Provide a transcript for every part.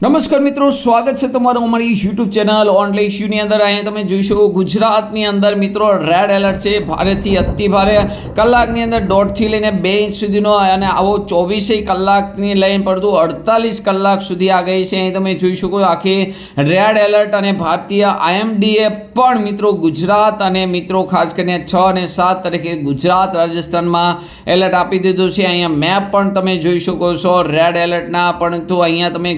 નમસ્કાર મિત્રો, સ્વાગત છે તમારું અમારી યુટ્યુબ ચેનલ ઓનલાઈન ઇશ્યુની અંદર. અહીંયા તમે જોઈ શકો ગુજરાતની અંદર મિત્રો રેડ એલર્ટ છે. ભારેથી અતિ ભારે કલાકની અંદર દોઢથી લઈને બે ઇંચ સુધીનો અને આવો ચોવીસે કલાકની લઈને પડતું અડતાલીસ કલાક સુધી આ ગઈ છે. અહીં તમે જોઈ શકો આખી રેડ એલર્ટ અને ભારતીય આઈએમડીએ પણ મિત્રો ગુજરાત અને મિત્રો ખાસ કરીને છ અને સાત તારીખે ગુજરાત રાજસ્થાનમાં એલર્ટ આપી દીધું છે. અહીંયા મેપ પણ તમે જોઈ શકો છો. રેડ એલર્ટના પરંતુ અહીંયા તમે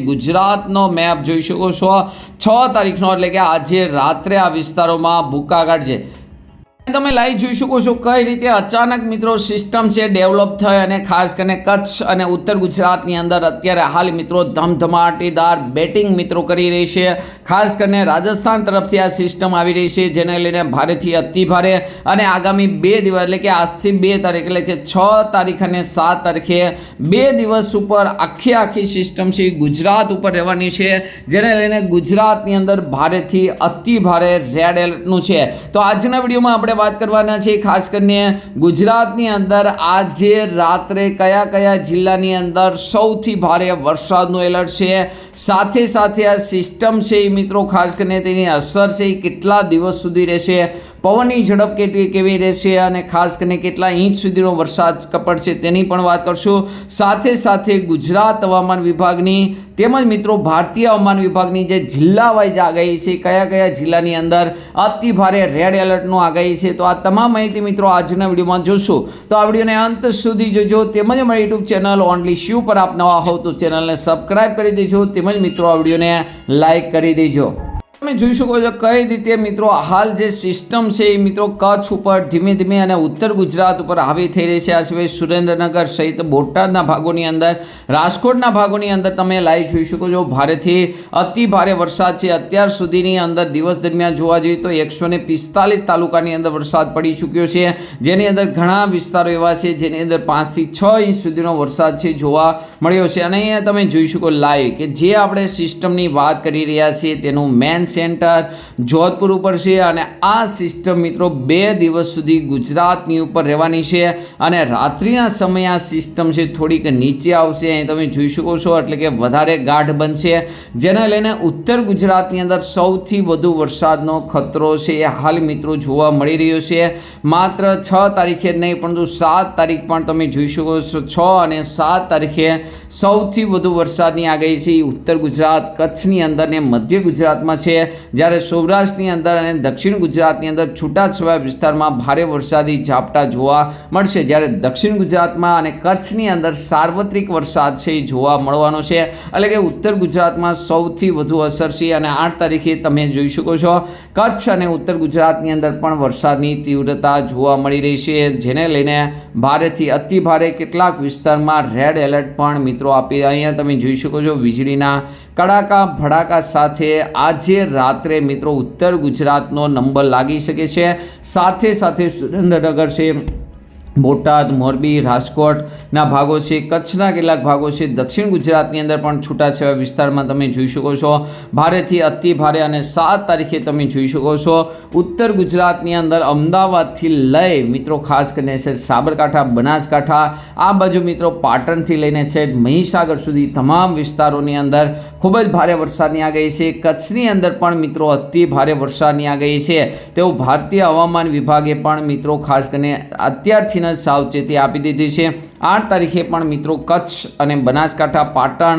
ગુજરાતનો મેપ જોઈ શકો છો. છ તારીખનો એટલે કે આજે રાત્રે આ વિસ્તારોમાં ભૂકા કાઢશે તમે લાઈવ જોઈ શકો છો કઈ રીતે અચાનક મિત્રો સિસ્ટમ છે ડેવલપ થઈ અને ખાસ કરીને કચ્છ અને ઉત્તર ગુજરાતની અંદર અત્યારે હાલ મિત્રો ધમધમાટીદાર બેટિંગ મિત્રો કરી રહી છે. ખાસ કરીને રાજસ્થાન તરફથી આ સિસ્ટમ આવી રહી છે જેને લઈને ભારેથી અતિ ભારે અને આગામી બે દિવસ એટલે કે આજથી બે તારીખ એટલે કે છ તારીખ અને સાત તારીખે બે દિવસ ઉપર આખી આખી સિસ્ટમ છે ગુજરાત ઉપર રહેવાની છે. જેને લઈને ગુજરાતની અંદર ભારેથી અતિ ભારે રેડ એલર્ટનું છે. તો આજના વિડીયોમાં આપણે વાત કરવાના છે ખાસ કરીને ગુજરાતની અંદર આજે રાત્રે કયા કયા જિલ્લાની અંદર સૌથી ભારે વરસાદનું એલર્ટ છે? સાથે સાથે આ સિસ્ટમ છે એ મિત્રો ખાસ કરીને તેની અસર છે એ કેટલા દિવસ સુધી રહેશે? પવનની ઝડપ કેટલી કેવી રહેશે અને ખાસ કરીને કેટલા ઇંચ સુધીનો વરસાદ કપડશે તેની પણ વાત કરશું. સાથે સાથે ગુજરાત હવામાન વિભાગની તેમજ મિત્રો ભારતીય હવામાન વિભાગની જે જિલ્લા વાઇઝ આગાહી છે, કયા કયા જિલ્લાની અંદર અતિ ભારે રેડ એલર્ટનું આગાહી છે, તો આ તમામ માહિતી મિત્રો આજના વિડીયોમાં જોશું. તો આ વિડીયોને અંત સુધી જોજો તેમજ અમારી યુટ્યુબ ચેનલ ઓનલી શિવ પર આપ નવા હોવ તો ચેનલને સબસ્ક્રાઇબ કરી દેજો તેમજ મિત્રો આ વિડીયોને લાઇક કરી દેજો. તમે જોઈ શકો છો કઈ રીતે મિત્રો હાલ જે સિસ્ટમ છે એ મિત્રો કચ્છ ઉપર ધીમે ધીમે અને ઉત્તર ગુજરાત ઉપર હાવી થઈ રહી છે. આ સિવાય સુરેન્દ્રનગર સહિત બોટાદના ભાગોની અંદર, રાજકોટના ભાગોની અંદર તમે લાઈવ જોઈ શકો છો. ભારેથી અતિ ભારે વરસાદ છે. અત્યાર સુધીની અંદર દિવસ દરમિયાન જોવા જઈએ તો એકસો ને પિસ્તાલીસ તાલુકાની અંદર વરસાદ પડી ચૂક્યો છે. જેની અંદર ઘણા વિસ્તારો એવા છે જેની અંદર પાંચથી છ ઇંચ સુધીનો વરસાદ છે જોવા મળ્યો છે. અને અહીંયા તમે જોઈ શકો લાઈવ કે જે આપણે સિસ્ટમની વાત કરી રહ્યા છીએ તેનું મેન સેન્ટર જોધપુર ઉપર છે અને આ સિસ્ટમ મિત્રો બે દિવસ સુધી ગુજરાતની ઉપર રહેવાની છે અને રાત્રિના સમયે આ સિસ્ટમ છે થોડીક નીચે આવશે. અહીં તમે જોઈ શકો છો એટલે કે વધારે ગાઢ બનશે. જેને લઈને ઉત્તર ગુજરાતની અંદર સૌથી વધુ વરસાદનો ખતરો છે એ હાલ મિત્રો જોવા મળી રહ્યો છે. માત્ર છ તારીખે નહીં, પરંતુ સાત તારીખ પણ તમે જોઈ શકો છો. છ અને સાત તારીખે સૌથી વધુ વરસાદની આગાહી છે ઉત્તર ગુજરાત કચ્છની અંદર ને મધ્ય ગુજરાતમાં છે. જ્યારે સૌરાષ્ટ્રની અંદર અને દક્ષિણ ગુજરાતની અંદર છૂટાછવાયા વિસ્તારમાં ભારે વરસાદી ઝાપટા જોવા મળશે. જ્યારે દક્ષિણ ગુજરાતમાં અને કચ્છની અંદર સાર્વત્રિક વરસાદ છે એ જોવા મળવાનો છે. એટલે કે ઉત્તર ગુજરાતમાં સૌથી વધુ અસર છે અને આઠ તારીખે તમે જોઈ શકો છો, કચ્છ અને ઉત્તર ગુજરાતની અંદર પણ વરસાદની તીવ્રતા જોવા મળી રહી છે. જેને લઈને ભારેથી અતિ ભારે કેટલાક વિસ્તારમાં રેડ એલર્ટ પણ મિત્રો આપી અહીંયા તમે જોઈ શકો છો વીજળીના કડાકા ભડાકા સાથે આજે રાત્રે મિત્રો ઉત્તર ગુજરાતનો નંબર લાગી શકે છે. સાથે સાથે સુરેન્દ્રનગર છે. બોટાદ, મોરબી, રાજકોટના ભાગો છે, કચ્છના કેટલાક ભાગો છે, દક્ષિણ ગુજરાતની અંદર પણ છૂટાછવાયા વિસ્તારમાં તમે જોઈ શકો છો. ભારેથી અતિ ભારે અને સાત તારીખે તમે જોઈ શકો છો. ઉત્તર ગુજરાતની અંદર અમદાવાદથી લઈ મિત્રો ખાસ કરીને છે સાબરકાંઠા, બનાસકાંઠા, આ બાજુ મિત્રો પાટણથી લઈને છે મહીસાગર સુધી તમામ વિસ્તારોની અંદર ખૂબ જ ભારે વરસાદની આગાહી છે. કચ્છની અંદર પણ મિત્રો અતિ ભારે વરસાદની આગાહી છે. તેવું ભારતીય હવામાન વિભાગે પણ મિત્રો ખાસ કરીને અત્યારથી સાવચેતી આપી દીધી છે. આઠ તારીખે પણ મિત્રો કચ્છ અને બનાસકાંઠા, પાટણ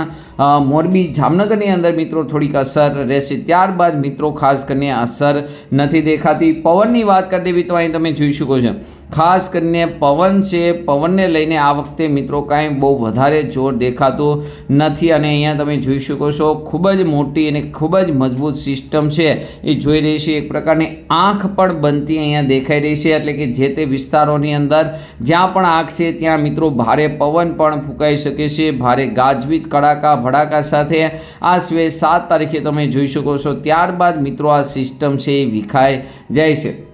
મોરબી, જામનગરની અંદર મિત્રો થોડીક અસર રહેશે. ત્યારબાદ મિત્રો ખાસ કરીને અસર નથી દેખાતી. પવનની વાત કરી દેવી તો અહીં તમે જોઈ શકો છો. ખાસ કરીને પવન છે, પવનને લઈને આ વખતે મિત્રો કાંઈ બહુ વધારે જોર દેખાતું નથી અને અહીંયા તમે જોઈ શકો છો, ખૂબ જ મોટી અને ખૂબ જ મજબૂત સિસ્ટમ છે. એ જોઈ રહી છે, એક પ્રકારની આંખ પણ બનતી અહીંયા દેખાઈ રહી છે. એટલે કે જે તે વિસ્તારોની અંદર જ્યાં પણ આંખ છે, ત્યાં મિત્રો ભારે પવન પણ ફૂંકાઈ શકે છે. ભારે ગાજવીજ, કડાકા, ભડાકા સાથે આ સિવાય સાત તારીખે તમે જોઈ શકો છો. ત્યારબાદ મિત્રો આ સિસ્ટમ છે એ વિખાઈ જાય છે.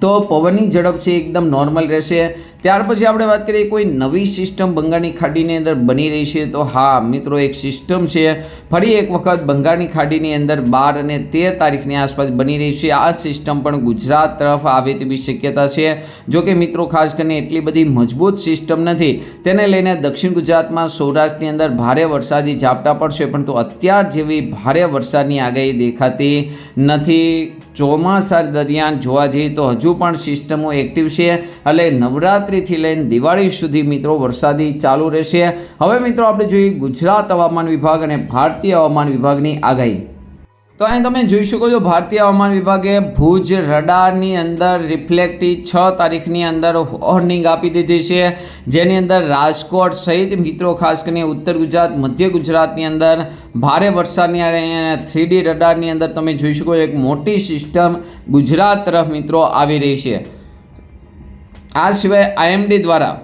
તો પવનની ઝડપ છે એકદમ નોર્મલ રહેશે. ત્યાર પછી આપણે વાત કરીએ કોઈ નવી સિસ્ટમ બંગાળની ખાડીની અંદર બની રહી છે, તો હા, મિત્રો, એક સિસ્ટમ છે. ફરી એક વખત બંગાળની ખાડીની અંદર બાર અને તેર તારીખની આસપાસ બની રહી છે. આ સિસ્ટમ પણ ગુજરાત તરફ આવે તેવી શક્યતા છે. જો કે મિત્રો, ખાસ કરીને એટલી બધી મજબૂત સિસ્ટમ નથી. તેને લઈને દક્ષિણ ગુજરાતમાં સૌરાષ્ટ્રની અંદર ભારે વરસાદી ઝાપટા પડશે, પરંતુ અત્યાર જેવી ભારે વરસાદની આગાહી દેખાતી નથી. ચોમાસા દરમિયાન જોવા જઈએ તો હજુ પણ સિસ્ટમો એક્ટિવ છે. એટલે નવરાત્રિથી લઈને દિવાળી સુધી મિત્રો વરસાદી ચાલુ રહેશે. હવે મિત્રો આપણે જોઈએ ગુજરાત હવામાન વિભાગ અને ભારતીય હવામાન વિભાગની આગાહી. તો અહીં તમે જોઈ શકો છો ભારતીય હવામાન વિભાગે ભુજ રડારની અંદર રિફ્લેક્ટી છ તારીખની અંદર વોર્નિંગ આપી દીધી છે. જેની અંદર રાજકોટ સહિત મિત્રો ખાસ કરીને ઉત્તર ગુજરાત, મધ્ય ગુજરાતની અંદર ભારે વરસાદની થ્રી થ્રીડી રડારની અંદર તમે જોઈ શકો એક મોટી સિસ્ટમ ગુજરાત તરફ મિત્રો આવી રહી છે. આ સિવાય આઈએમડી દ્વારા,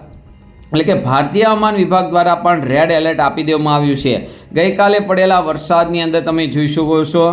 એટલે કે ભારતીય હવામાન વિભાગ દ્વારા પણ રેડ એલર્ટ આપી દેવામાં આવ્યું છે. ગઈકાલે પડેલા વરસાદની અંદર તમે જોઈ શકો છો.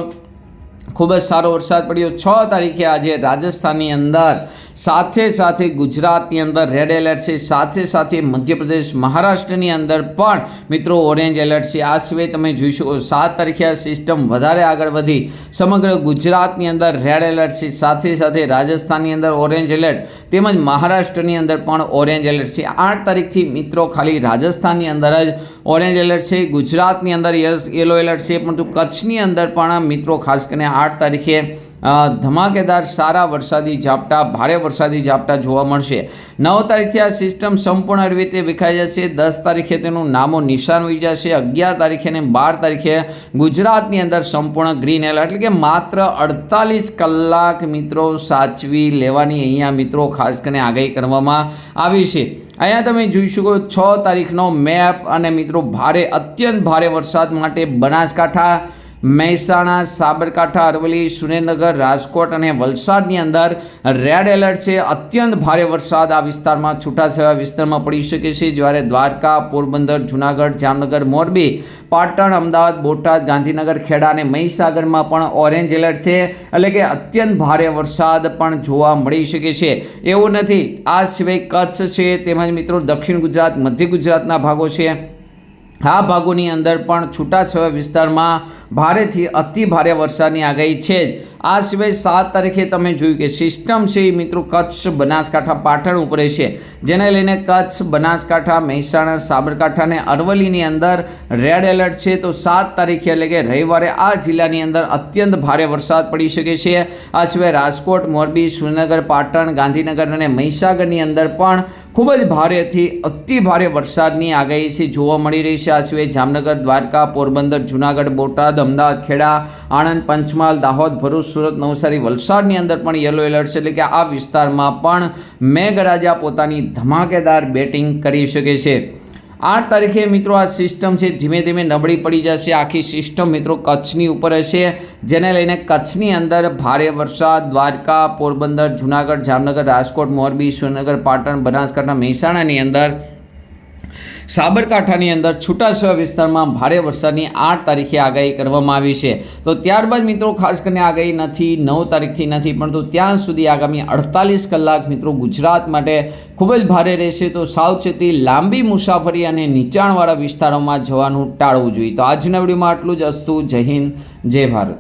ખૂબ જ સારો વરસાદ પડ્યો. છ તારીખે આજે રાજસ્થાનની અંદર સાથે સાથે ગુજરાતની અંદર રેડ એલર્ટ છે. સાથે સાથે મધ્યપ્રદેશ, મહારાષ્ટ્રની અંદર પણ મિત્રો ઓરેન્જ એલર્ટ છે. આ સિવાય તમે જોઈ શકો સાત તારીખે આ સિસ્ટમ વધારે આગળ વધી. સમગ્ર ગુજરાતની અંદર રેડ એલર્ટ છે. સાથે સાથે રાજસ્થાનની અંદર ઓરેન્જ એલર્ટ તેમજ મહારાષ્ટ્રની અંદર પણ ઓરેન્જ એલર્ટ છે. આઠ તારીખથી મિત્રો ખાલી રાજસ્થાનની અંદર જ ઓરેન્જ એલર્ટ છે. ગુજરાતની અંદર યસ યલો એલર્ટ છે. પરંતુ કચ્છની અંદર પણ મિત્રો ખાસ કરીને આઠ તારીખે ધમાકેદાર સારા વરસાદી ઝાપટા, ભારે વરસાદી ઝાપટા જોવા મળશે. નવ તારીખથી આ સિસ્ટમ સંપૂર્ણ રીતે વિખાઈ જશે. દસ તારીખે તેનું નામો નિશાન હોઈ જશે. અગિયાર તારીખે અને બાર તારીખે ગુજરાતની અંદર સંપૂર્ણ ગ્રીન એલર્ટ. એટલે કે માત્ર અડતાલીસ કલાક મિત્રો સાચવી લેવાની અહીંયા મિત્રો ખાસ કરીને આગાહી કરવામાં આવી છે. અહીંયા તમે જોઈ શકો છ તારીખનો મેપ અને મિત્રો ભારે, અત્યંત ભારે વરસાદ માટે બનાસકાંઠા મહેસાણા, સાબરકાંઠા, અરવલ્લી, સુરેન્દ્રનગર, રાજકોટ અને વલસાડની અંદર રેડ એલર્ટ છે. અત્યંત ભારે વરસાદ આ વિસ્તારમાં છૂટાછવાયા વિસ્તારમાં પડી શકે છે. જ્યારે દ્વારકા, પોરબંદર, જુનાગઢ, જામનગર, મોરબી, પાટણ, અમદાવાદ, બોટાદ, ગાંધીનગર, ખેડા અને મહીસાગરમાં પણ ઓરેન્જ એલર્ટ છે. એટલે કે અત્યંત ભારે વરસાદ પણ જોવા મળી શકે છે. એવું નથી. આ સિવાય કચ્છ છે. તેમજ મિત્રો દક્ષિણ ગુજરાત, મધ્ય ગુજરાતના ભાગો છે. આ ભાગોની અંદર પણ છૂટાછવાયા વિસ્તારમાં ભારેથી અતિ ભારે વરસાદની આગાહી છે જ. આ સિવાય સાત તારીખે તમે જોયું કે સિસ્ટમ છે એ મિત્રો કચ્છ બનાસકાંઠા પાટણ ઉપર છે. જેને લઈને કચ્છ, બનાસકાંઠા, મહેસાણા, સાબરકાંઠા અને અરવલ્લીની અંદર રેડ એલર્ટ છે. તો સાત તારીખે એટલે કે રવિવારે આ જિલ્લાની અંદર અત્યંત ભારે વરસાદ પડી શકે છે. આ સિવાય રાજકોટ, મોરબી સુરનગર પાટણ, ગાંધીનગર અને મહીસાગરની અંદર પણ ખૂબ જ ભારેથી અતિ ભારે વરસાદની આગાહી છે, જોવા મળી રહી છે. આ સિવાય જામનગર, દ્વારકા, પોરબંદર, જુનાગઢ, બોટાદ, અમદાવાદ, ખેડા, આણંદ, પંચમહાલ, દાહોદ, ભરૂચ, સુરત, નવસારી વલસાડની અંદર પણ યલો એલર્ટ છે. એટલે કે આ વિસ્તારમાં પણ મેઘરાજા પોતાની ધમાકેદાર બેટિંગ કરી શકે છે. આઠ તારીખે મિત્રો આ સિસ્ટમ છે, ધીમે ધીમે નબળી પડી જશે. આખી સિસ્ટમ મિત્રો કચ્છની ઉપર હશે. જેને લઈને કચ્છની અંદર ભારે વરસાદ, દ્વારકા, પોરબંદર, જુનાગઢ, જામનગર, રાજકોટ, મોરબી સુરેન્દ્રનગર પાટણ, બનાસકાંઠા, મહેસાણાની અંદર સાબરકાંઠાની અંદર છૂટાછવાયા વિસ્તારમાં ભારે વરસાદની આઠ તારીખે આગાહી કરવામાં આવી છે. તો ત્યારબાદ મિત્રો ખાસ કરીને આગાહી નથી, નવ તારીખથી નથી, પરંતુ ત્યાં સુધી આગામી અડતાલીસ કલાક મિત્રો ગુજરાત માટે ખૂબ જ ભારે રહેશે. તો સાવચેતી લાંબી મુસાફરી અને નીચાણવાળા વિસ્તારોમાં જવાનું ટાળવું જોઈએ. તો આજના વિડીયોમાં આટલું જ. અસ્તુ, જય હિન્દ, જય ભારત.